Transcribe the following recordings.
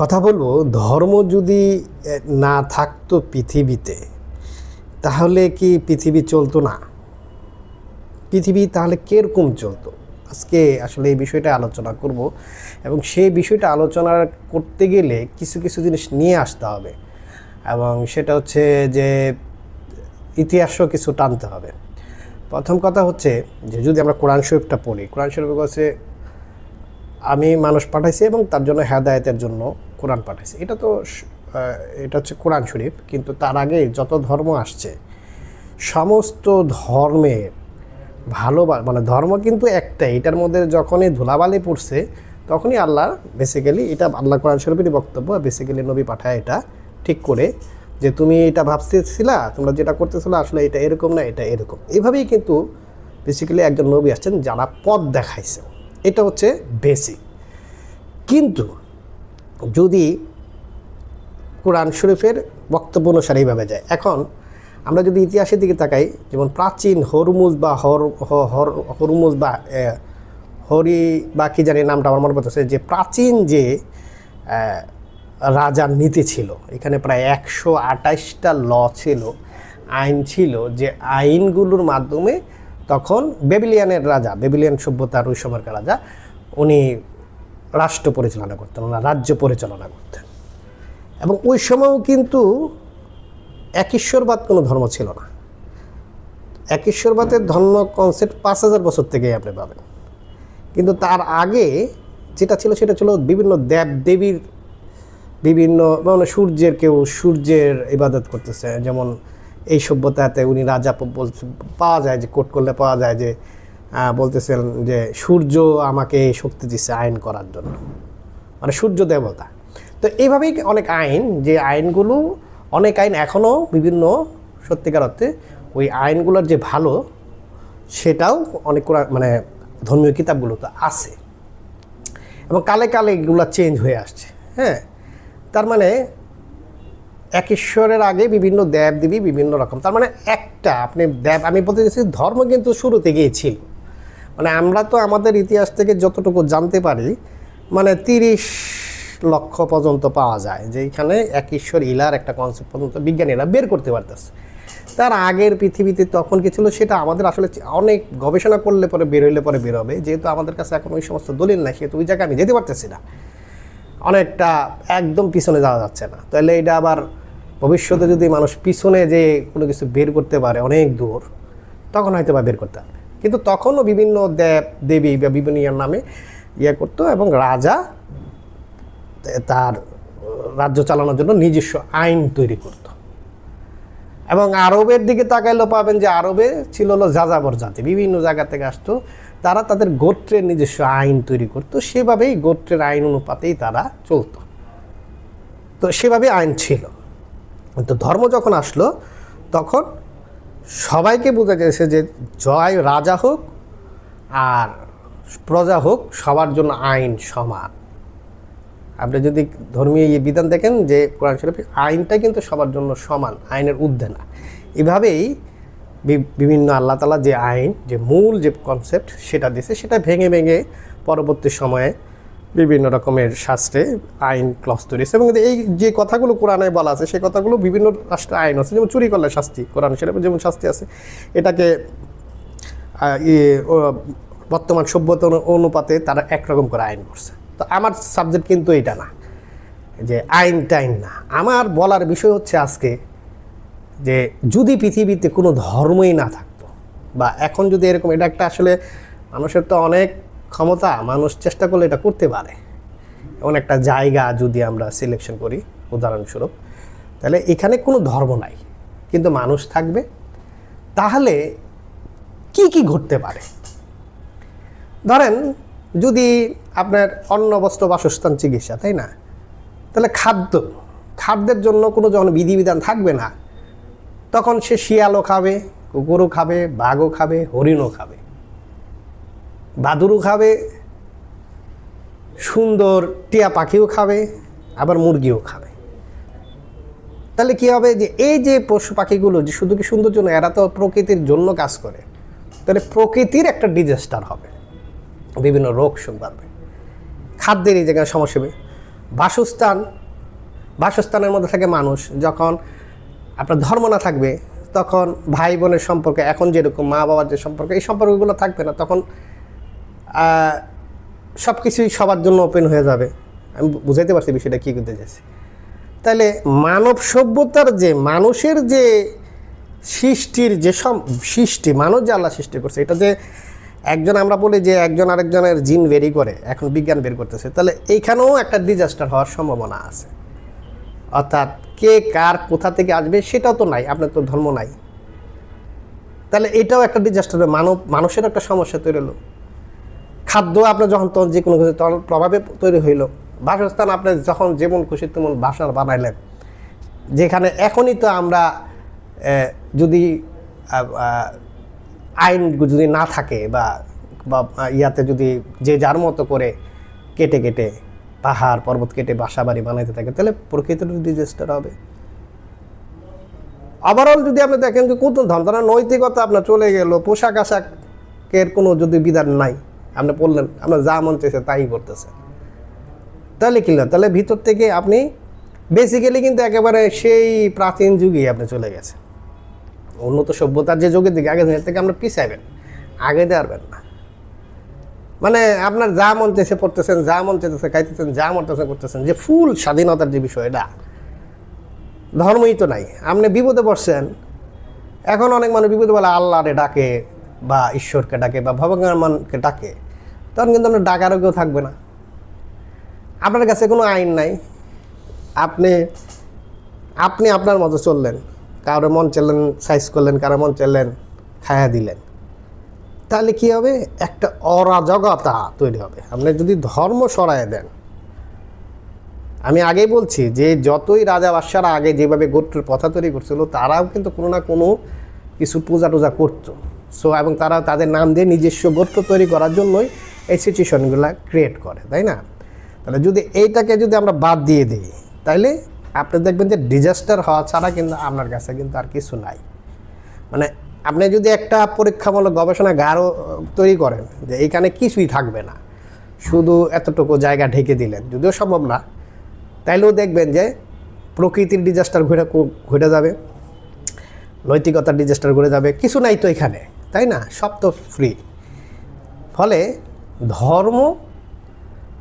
কথা বলব, ধর্ম যদি না থাকতো পৃথিবীতে, তাহলে কি পৃথিবী চলতো না? পৃথিবী তাহলে কীরকম চলতো? আজকে আসলে এই বিষয়টা আলোচনা করব এবং সেই বিষয়টা আলোচনা করতে গেলে কিছু কিছু জিনিস নিয়ে আসতে হবে এবং সেটা হচ্ছে যে, ইতিহাসও কিছু টানতে হবে। প্রথম কথা হচ্ছে যে, যদি আমরা কোরআন শরীফটা পড়ি, কোরআন শরীফ কাছে আমি মানুষ পাঠাইছি এবং তার জন্য হেদায়েতের জন্য কোরআন পাঠাইছে। এটা তো এটা হচ্ছে কোরআন শরীফ, কিন্তু তার আগে যত ধর্ম আসছে, সমস্ত ধর্মের ভালো মানে ধর্ম কিন্তু একটাই, এটার মধ্যে যখনই ধুলাবালি পড়ছে, তখনই আল্লাহ বেসিক্যালি এটা আল্লাহ কোরআন শরীফেরই বক্তব্য বেসিক্যালি নবী পাঠায় এটা ঠিক করে যে তুমি এটা ভাবতেছিলা, তোমরা যেটা করতেছিলা আসলে এটা এরকম না, এটা এরকম। এভাবেই কিন্তু বেসিক্যালি একজন নবী আসছেন যারা পথ দেখাইছে। এটা হচ্ছে বেসিক কিন্তু যদি কোরআন শরীফের বক্তব্য অনুসারে এইভাবে যায়। এখন আমরা যদি ইতিহাসের দিকে তাকাই, যেমন প্রাচীন হরমুজ বা হর হর হরমুজ বা হরি বা কি জানি নামটা আমার মনে পড়তেছে, যে প্রাচীন যে রাজার নীতি ছিল, এখানে প্রায় একশো আঠাশটা ল ছিল, আইন ছিল যে আইনগুলোর মাধ্যমে তখন বেবিলিয়ানের রাজা, বেবিলিয়ান সভ্যতার ওই সময়কার রাজা, উনি রাষ্ট্র পরিচালনা করতেন, ওনার রাজ্য পরিচালনা করতেন। এবং ওই সময়ও কিন্তু একেশ্বরবাদ কোনো ধর্ম ছিল না। একেশ্বরবাদের ধর্ম কনসেপ্ট পাঁচ হাজার বছর থেকেই আপনি পাবেন। কিন্তু তার আগে যেটা ছিল সেটা ছিল বিভিন্ন দেব দেবীর বিভিন্ন মানে সূর্যের কেউ সূর্যের ইবাদত করতেছে। যেমন এই সভ্যতাতে উনি রাজা বলছে পাওয়া যায় যে, কোট করলে পাওয়া যায় যে বলতেছেন যে সূর্য আমাকে শক্তি দিচ্ছে আইন করার জন্য। মানে সূর্য দেবতা। তো এইভাবেই অনেক আইন, যে আইনগুলো, অনেক আইন এখনও বিভিন্ন সত্যিকার অর্থে ওই আইনগুলোর যে ভালো, সেটাও অনেক মানে ধর্মীয় কিতাবগুলোতে আছে। এবং কালে কালে এগুলো চেঞ্জ হয়ে আসছে হ্যাঁ? তার মানে এক ঈশ্বরের আগে বিভিন্ন দেব দেবী বিভিন্ন রকম। তার মানে একটা, আপনি দেব, আমি বলতে চাইছি ধর্ম কিন্তু শুরু থেকেই ছিল মানে আমরা তো আমাদের ইতিহাস থেকে যতটুকু জানতে পারি মানে তিরিশ লক্ষ পর্যন্ত পাওয়া যায় যে এখানে এক ঈশ্বর ইলার একটা কনসেপ্ট পর্যন্ত বিজ্ঞানীরা বের করতে পারতেছে। তার আগের পৃথিবীতে তখন কি ছিল সেটা আমাদের আসলে অনেক গবেষণা করলে পরে বের হইলে পরে বের হবে। যেহেতু আমাদের কাছে এখন ওই সমস্ত দলিল নাই, সেহেতু ওই জায়গায় আমি যেতে পারতেছি না। অনেকটা একদম পিছনে যাওয়া যাচ্ছে না। তাহলে এটা আবার ভবিষ্যতে যদি মানুষ পিছনে যে কোনো কিছু বের করতে পারে অনেক দূর, তখন হয়তো বা বের করতে পারবে কিন্তু তখনও বিভিন্ন দেব, দেবী বা বিভিন্ন ইয়ার নামে ইয়ে করতো এবং রাজা তার রাজ্য চালানোর জন্য নিজস্ব আইন তৈরি করত। এবং আরবের দিকে তাকাইলেও পাবেন যে আরবে ছিল হলো যাযাবর জাতি। বিভিন্ন জায়গা থেকে আসতো, তারা তাদের গোত্রের নিজস্ব আইন তৈরি করতো, সেভাবেই গোত্রের আইন অনুপাতেই তারা চলতো। তো সেভাবে আইন ছিল। তো ধর্ম যখন আসলো, তখন সবাইকে বোঝা গেছে যে জয় রাজা হোক আর প্রজা হোক, সবার জন্য আইন সমান। আপনি যদি ধর্মীয় ইয়ে বিধান দেখেন যে কোরআন শরীফে, আইনটা কিন্তু সবার জন্য সমান, আইনের ঊর্ধ্বে না। এভাবেই বিভিন্ন আল্লাহ তালা যে আইন, যে মূল যে কনসেপ্ট সেটা দিয়েছে, সেটা ভেঙে ভেঙে পরবর্তী সময়ে বিভিন্ন রকমের শাস্ত্রে আইন ক্লস তৈরি এবং এই যে কথাগুলো কোরআনে বলা আছে, সেই কথাগুলো বিভিন্ন রাষ্ট্রে আইন আছে। যেমন চুরি করলে শাস্তি, কোরআন শরীফে যেমন শাস্তি আছে। এটাকে বর্তমান সভ্যতা অনুপাতে তারা একরকম করে আইন করছে। তো আমার সাবজেক্ট কিন্তু এটা না, যে আইন টাইন না। আমার বলার বিষয় হচ্ছে আজকে যে যদি পৃথিবীতে কোনো ধর্মই না থাকতো, বা এখন যদি এরকম, এটা একটা আসলে মানুষের তো অনেক ক্ষমতা মানুষ চেষ্টা করলে এটা করতে পারে। এমন একটা জায়গা যদি আমরা সিলেকশন করি, উদাহরণস্বরূপ, তাহলে এখানে কোনো ধর্ম নাই। কিন্তু মানুষ থাকবে, তাহলে কি কি ঘটতে পারে? ধরেন, যদি আপনার অন্ন, বস্ত্র, বাসস্থান, চিকিৎসা, তাই না? তাহলে খাদ্য, খাদ্যের জন্য কোনো যখন বিধিবিধান থাকবে না, তখন সে শিয়ালও খাবে, কুকুরও খাবে, বাঘও খাবে, হরিণও খাবে। বাদুরও খাবে, সুন্দর টিয়া পাখিও খাবে, আবার মুরগিও খাবে। তাহলে কি হবে যে এই যে পশু পাখিগুলো যে শুধু কি সুন্দর জন্য, এরা তো প্রকৃতির জন্য কাজ করে। তাহলে প্রকৃতির একটা ডিজাস্টার হবে। বিভিন্ন রোগ শোক বাড়বে খাদ্যের এই জায়গায় সমস্যা হবে। বাসস্থান, বাসস্থানের মধ্যে থাকে মানুষ। যখন আপনার ধর্ম না থাকবে, তখন ভাই বোনের সম্পর্কে, এখন যেরকম মা বাবার যে সম্পর্ক, এই সম্পর্কগুলো থাকবে না। তখন সব কিছুই সবার জন্য ওপেন হয়ে যাবে। আমি বুঝাইতে পারছি বিষয়টা কী করতে চাইছি। তাহলে মানব সভ্যতার যে মানুষের যে সৃষ্টির যে সব সৃষ্টি, মানুষ যে আল্লাহ সৃষ্টি করছে, এটা যে একজন আমরা বলি যে একজন আরেকজনের জিন বেরি করে, এখন বিজ্ঞান বের করতেছে, তাহলে এইখানেও একটা ডিজাস্টার হওয়ার সম্ভাবনা আছে। অর্থাৎ কে কার কোথা থেকে আসবে সেটাও তো নাই, আপনার তো ধর্ম নাই। তাহলে এটাও একটা ডিজাস্টার মানব মানুষের একটা সমস্যা তৈরি হলো। খাদ্য আপনার যখন তখন যে কোনো কিছু প্রভাবে তৈরি হইল, বাসস্থান আপনি যখন যেমন খুশি তেমন বাসা বানাইলেন। যেখানে এখনই তো আমরা যদি আইন যদি না থাকে বা বা ইয়াতে যদি যে যার মতো করে কেটে কেটে পাহাড়, পর্বত কেটে বাসা বাড়ি বানাইতে থাকে, তাহলে প্রকৃতির ডিজাস্টার হবে। ওভারঅল যদি আপনি দেখেন যে কত ধন, ধরেন নৈতিকতা আপনার চলে গেল, পোশাক আশাকের কোনো যদি বিধান নাই আপনি পড়লেন, আপনার যা মন চাইছে তাই করতেছে। তাহলে কি না? তাহলে ভিতর থেকে আপনি বেসিক্যালি কিন্তু একেবারে সেই প্রাচীন যুগেই আপনি চলে গেছে উন্নত সভ্যতার যে যুগের দিকে আগে থেকে আমরা পিছাইবেন, আগে পারবেন না। মানে আপনার যা মন চাইছে পড়তেছেন, যা মন চাইতেছে খাইতেছেন, যা মন করতেছেন, যে ফুল স্বাধীনতার যে বিষয়টা ধর্মই তো নাই। আপনি বিপদে পড়ছেন, এখন অনেক মানুষ বিপদে বলে, আল্লাহরে ডাকে বা ঈশ্বরকে ডাকে বা ভগবানকে ডাকে, তখন কিন্তু আপনার ডাকারও কেউ থাকবে না। আপনার কাছে কোনো আইন নাই। আপনি আপনি আপনার মতো চললেন, কারও মন চাইলেন, সাইজ করলেন, কারও মন চাইলেন, খায়া দিলেন। তাহলে কি হবে? একটা অরাজকতা তৈরি হবে। আপনি যদি ধর্ম সরায় দেন, আমি আগেই বলছি যে যতই রাজা বাদশারা আগে যেভাবে গোত্রের পথা তৈরি করছিল, তারাও কিন্তু কোনো না কোনো কিছু পূজা টুজা করতো। সো এবং তারা তাদের নাম দিয়ে নিজস্ব গোত্র তৈরি করার জন্যই এই সিচুয়েশনগুলো ক্রিয়েট করে, তাই না? তাহলে যদি এইটাকে যদি আমরা বাদ দিয়ে দিই, তাইলে আপনি দেখবেন যে ডিজাস্টার হওয়া ছাড়া কিন্তু আপনার কাছে কিন্তু আর কিছু নাই। মানে আপনি যদি একটা পরীক্ষামূলক গবেষণাগারও তৈরি করেন যে এইখানে কিছুই থাকবে না, শুধু এতটুকু জায়গা ঢেকে দিলেন, যদিও সম্ভব না, তাইলেও দেখবেন যে প্রকৃতির ডিজাস্টার ঘুরে ঘুরে যাবে, নৈতিকতার ডিজাস্টার ঘুরে যাবে, কিছু নাই তো এখানে। তাই না? সব তো ফ্রি ফলে ধর্ম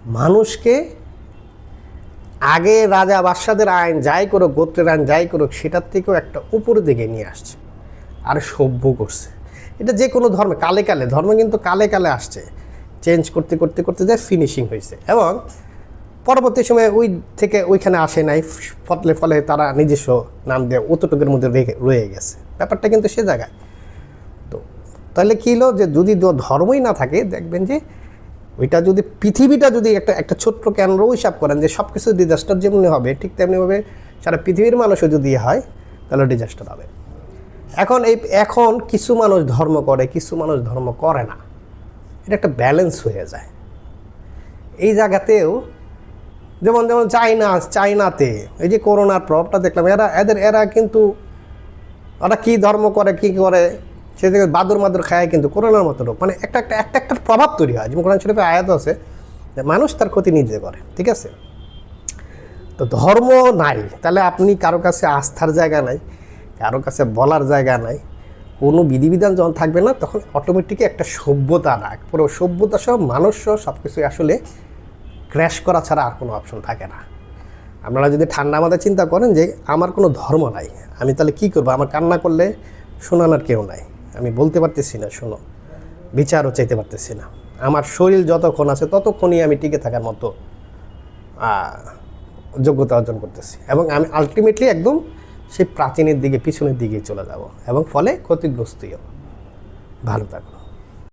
মানুষকে আগে রাজা বাদশাদের আইন যাই করুক, গোত্রের আইন যাই করুক, সেটার থেকেও একটা উপরের দিকে নিয়ে আসছে আর সভ্য করছে। এটা যে কোনো ধর্মে, কালে কালে, ধর্ম কিন্তু কালে কালে আসছে। চেঞ্জ করতে করতে করতে যায় ফিনিশিং হয়েছে। এবং পরবর্তী সময়ে ওই থেকে ওইখানে আসে নাই, ফলে ফলে তারা নিজস্ব নাম দিয়ে অতটুকুর মধ্যে রয়ে গেছে। ব্যাপারটা কিন্তু সে জায়গায়। তাহলে কী হলো যে যদি ধর্মই না থাকে, দেখবেন যে ওইটা যদি পৃথিবীটা যদি একটা একটা ছোট্ট কেন্দ্র হিসাব করেন যে সব কিছু ডিজাস্টার যেমনি হবে, ঠিক তেমনিভাবে সারা পৃথিবীর মানুষও যদি হয়, তাহলে ডিজাস্টার হবে। এখন এই, এখন কিছু মানুষ ধর্ম করে, কিছু মানুষ ধর্ম করে না। এটা একটা ব্যালেন্স হয়ে যায়। এই জায়গাতেও যেমন যেমন চাইনা চাইনাতে এই যে করোনার প্রভাবটা দেখলাম, এরা, এদের, এরা কিন্তু ওরা কী ধর্ম করে, কী করে সে থেকে বাদুর মাদুর খায় কিন্তু করোনার মতো রোগ। মানে একটা একটা একটা একটা প্রভাব তৈরি হয়। যেমন কোরআন শরীফে আয়াত আছে যে মানুষ তার ক্ষতি নিজে করে, ঠিক আছে? তো ধর্ম নাই, তাহলে আপনি কারও কাছে আস্থার জায়গা নাই, কারও কাছে বলার জায়গা নাই, কোনো বিধিবিধান যখন থাকবে না, তখন অটোমেটিকই একটা সভ্যতা না পুরো সভ্যতা সহ মানুষ সহ সব কিছুই আসলে ক্র্যাশ করা ছাড়া আর কোনো অপশন থাকে না। আপনারা যদি ঠান্ডা মাথায় চিন্তা করেন যে আমার কোনো ধর্ম নাই, আমি তাহলে কি করব? আমার কান্না করলে শোনানোর কেউ নাই। আমি বলতে পারতেছি না, শোনো। বিচারও চাইতে পারতেছি না। আমার শরীর যতক্ষণ আছে ততক্ষণই আমি টিকে থাকার মতো যোগ্যতা অর্জন করতেছি। এবং আমি আলটিমেটলি একদম সেই প্রাচীনের দিকে, পিছনের দিকে চলে যাব। এবং ফলে ক্ষতিগ্রস্তই হব। ভালো থাকুন